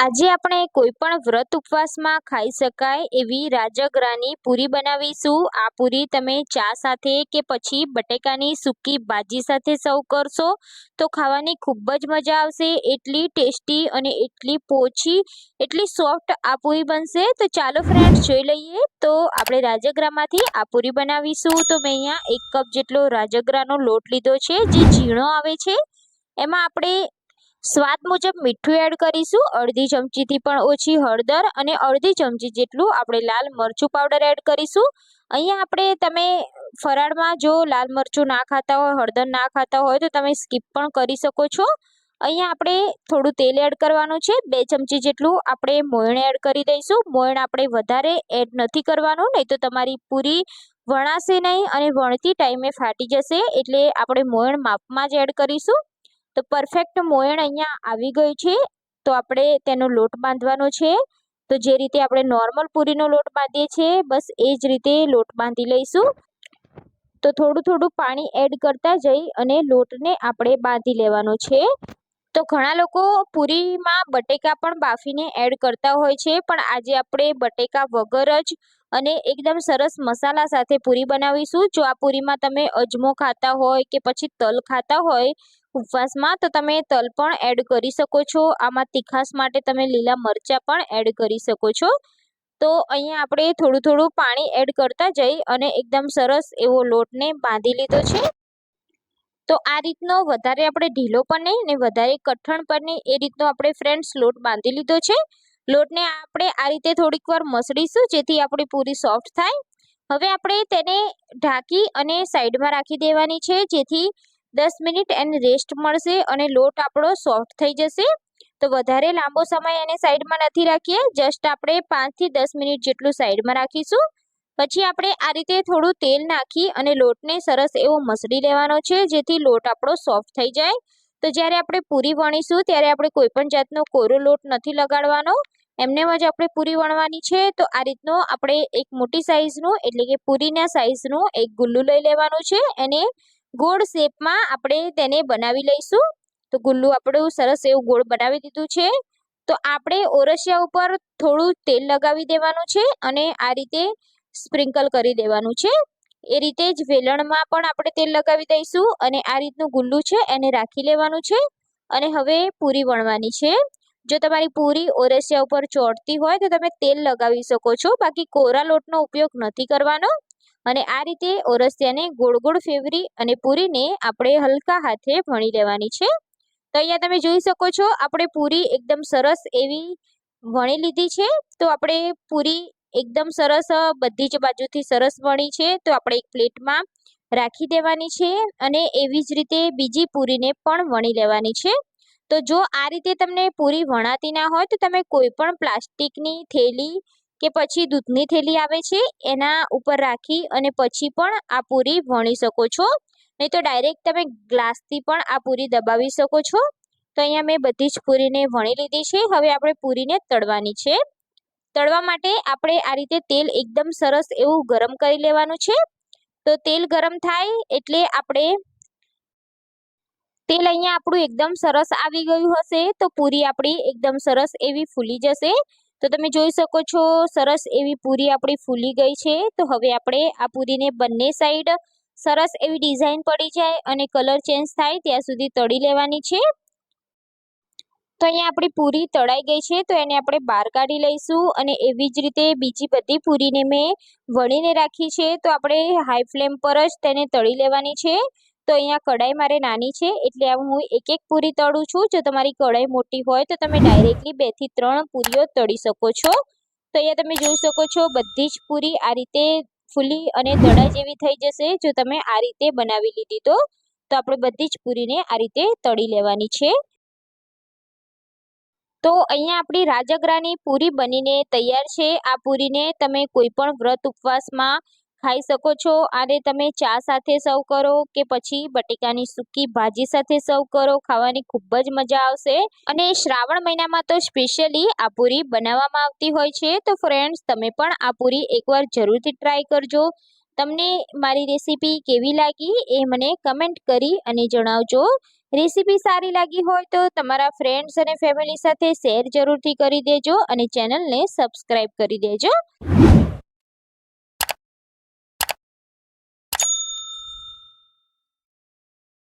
આજે આપણે કોઈ પણ વ્રત ઉપવાસમાં ખાઈ શકાય એવી રાજગરાની પૂરી બનાવીશું. આ પૂરી તમે ચા સાથે કે પછી બટેકાની સૂકી ભાજી સાથે સર્વ કરશો તો ખાવાની ખૂબ જ મજા આવશે. એટલી ટેસ્ટી અને એટલી પોચી, એટલી સોફ્ટ આ પૂરી બનશે. તો ચાલો ફ્રેન્ડ્સ જોઈ લઈએ. તો આપણે રાજગરામાંથી આ પૂરી બનાવીશું. તો મેં અહીંયા એક કપ જેટલો રાજગરાનો લોટ લીધો છે, જે ઝીણો આવે છે. એમાં આપણે સ્વાદ મુજબ મીઠું એડ કરીશું. અડધી ચમચીથી પણ ઓછી હળદર અને અડધી ચમચી જેટલું આપણે લાલ મરચું પાવડર એડ કરીશું. અહીંયા આપણે તમે ફરાળમાં જો લાલ મરચું ના ખાતા હોય, હળદર ના ખાતા હોય, તો તમે સ્કીપ પણ કરી શકો છો. અહીંયા આપણે થોડું તેલ એડ કરવાનું છે. બે ચમચી જેટલું આપણે મોયણ એડ કરી દઈશું. મોયણ આપણે વધારે એડ નથી કરવાનું, નહીં તો તમારી પૂરી વણાશે નહીં અને વણતી ટાઈમે ફાટી જશે. એટલે આપણે મોયણ માપમાં જ એડ કરીશું. તો પરફેક્ટ મોયણ અહીંયા આવી ગયું છે. તો આપણે તેનો લોટ બાંધવાનો છે. તો જે રીતે આપણે નોર્મલ પૂરીનો લોટ બાંધીએ છીએ, બસ એ જ રીતે લોટ બાંધી લઈશું. તો થોડું થોડું પાણી એડ કરતા જઈ અને લોટને આપણે બાંધી લેવાનો છે. તો ઘણા લોકો પૂરીમાં બટેકા પણ બાફીને એડ કરતા હોય છે, પણ આજે આપણે બટેકા વગર જ અને એકદમ સરસ મસાલા સાથે પૂરી બનાવીશું. જો આ પૂરીમાં તમે અજમો ખાતા હોય કે પછી તલ ખાતા હોય ઉપવાસમાં તો તમે તલ પણ એડ કરી શકો છો. આમાં તીખાસ માટે તમે લીલા મરચાં પણ એડ કરી શકો છો. તો અહીંયા આપણે થોડું થોડું પાણી એડ કરતા જઈ અને એકદમ સરસ એવો લોટને બાંધી લીધો છે. તો આ રીતનો વધારે આપણે ઢીલો પણ નહીં ને વધારે કઠણ પણ નહીં એ રીતનો આપણે ફ્રેન્ડ્સ લોટ બાંધી લીધો છે. લોટને આપણે આ રીતે થોડીક વાર મસળીશું જેથી આપણી પૂરી સોફ્ટ થાય. હવે આપણે તેને ઢાંકી અને સાઈડમાં રાખી દેવાની છે જેથી દસ મિનિટ એને રેસ્ટ મળશે અને લોટ આપણો સોફ્ટ થઈ જશે. તો વધારે લાંબો સમય એને સાઈડમાં નથી રાખીએ. જસ્ટ આપણે પાંચથી દસ મિનિટ જેટલું સાઈડમાં રાખીશું. પછી આપણે આ રીતે થોડું તેલ નાખી અને લોટને સરસ એવો મસળી લેવાનો છે, જેથી લોટ આપણો સોફ્ટ થઈ જાય. તો જ્યારે આપણે પૂરી વણીશું, ત્યારે આપણે કોઈ પણ જાતનો કોરો લોટ નથી લગાડવાનો. એમનેમ જ આપણે પૂરી વણવાની છે. તો આ રીતનો આપણે એક મોટી સાઈઝનું એટલે કે પૂરીના સાઈઝનું એક ગુલ્લું લઈ લેવાનું છે. એને ગોળ શેપમાં આપણે તેને બનાવી લઈશું. તો ગુલ્લુ આપણું સરસ એવું ગોળ બનાવી દીધું છે. તો આપણે ઓરસિયા ઉપર થોડું તેલ લગાવી દેવાનું છે અને આ રીતે સ્પ્રિંકલ કરી દેવાનું છે. એ રીતે જ વેલણમાં પણ આપણે તેલ લગાવી દઈશું અને આ રીતનું ગુલ્લું છે એને રાખી લેવાનું છે અને હવે પૂરી વણવાની છે. જો તમારી પૂરી ઓરસિયા ઉપર ચોટતી હોય તો તમે તેલ લગાવી શકો છો. બાકી કોરા લોટનો ઉપયોગ નથી કરવાનો. અને આ રીતે ઓરસિયાને ગોળ ગોળ ફેવરી અને પૂરીને આપણે હલકા હાથે વણી લેવાની છે. તો અહીંયા તમે જોઈ શકો છો, આપણે પૂરી એકદમ સરસ એવી વણી લીધી છે. તો આપણે પૂરી એકદમ સરસ બધી જ બાજુથી સરસ વણી છે. તો આપણે એક પ્લેટમાં રાખી દેવાની છે અને એવી જ રીતે બીજી પૂરીને પણ વણી લેવાની છે. તો જો આ રીતે તમને પૂરી વણાતી ના હોય તો તમે કોઈ પણ પ્લાસ્ટિકની થેલી કે પછી દૂધની થેલી આવે છે, એના ઉપર રાખી અને પછી પણ આ પૂરી વણી શકો છો. નહીં તો ડાયરેક્ટ તમે ગ્લાસથી પણ આ પૂરી દબાવી શકો છો. તો અહીંયા મેં બધી જ પૂરીને વણી લીધી છે. હવે આપણે પૂરીને તળવાની છે. તળવા માટે આપણે આ રીતે તેલ એકદમ સરસ એવું ગરમ કરી લેવાનું છે. તો તેલ ગરમ થાય એટલે આપણે તેલ અહીંયા આપણું એકદમ સરસ આવી ગયું હશે. તો પૂરી આપણી એકદમ સરસ એવી ફૂલી જશે. તો તમે જોઈ શકો છો, સરસ એવી પૂરી આપણી ફૂલી ગઈ છે. તો હવે આપણે આ પૂરીને બંને સાઈડ સરસ એવી ડિઝાઇન પડી જાય અને કલર ચેન્જ થાય ત્યાં સુધી તળી લેવાની છે. તો અહીંયા આપણી પૂરી તળાઈ ગઈ છે, તો એને આપણે બહાર કાઢી લઈશું અને એવી જ રીતે બીજી બધી પૂરીને મેં વળીને રાખી છે. તો આપણે હાઈ ફ્લેમ પર જ તેને તળી લેવાની છે. તો અહીંયા કઢાઈ મારે નાની છે, એટલે હું એક એક પૂરી તળું છું. જો તમારી કઢાઈ મોટી હોય તો તમે ડાયરેક્ટલી બેથી ત્રણ પૂરીઓ તળી શકો છો. તો અહીંયા તમે જોઈ શકો છો બધી જ પૂરી આ રીતે ફૂલી અને દડા જેવી થઈ જશે, જો તમે આ રીતે બનાવી લીધી તો. તો આપણે બધી જ પૂરીને આ રીતે તળી લેવાની છે. તો અહીંયા આપણી રાજગરાની પૂરી બનીને તૈયાર છે. આ પૂરીને તમે કોઈ પણ વ્રત ઉપવાસમાં ખાઈ શકો છો. આને તમે ચા સાથે સર્વ કરો કે પછી બટેકાની સૂકી ભાજી સાથે સર્વ કરો. ખાવાની ખૂબ જ મજા આવશે. અને શ્રાવણ મહિનામાં તો સ્પેશિયલી આ પૂરી બનાવવામાં આવતી હોય છે. તો ફ્રેન્ડ્સ તમે પણ આ પૂરી એકવાર જરૂરથી ટ્રાય કરજો. તમને મારી રેસીપી કેવી લાગી એ મને કમેન્ટ કરી અને જણાવજો. રેસીપી સારી લાગી હોય તો તમારા ફ્રેન્ડ્સ અને ફેમિલી સાથે શેર જરૂરથી કરી દેજો અને ચેનલને સબસ્ક્રાઈબ કરી દેજો.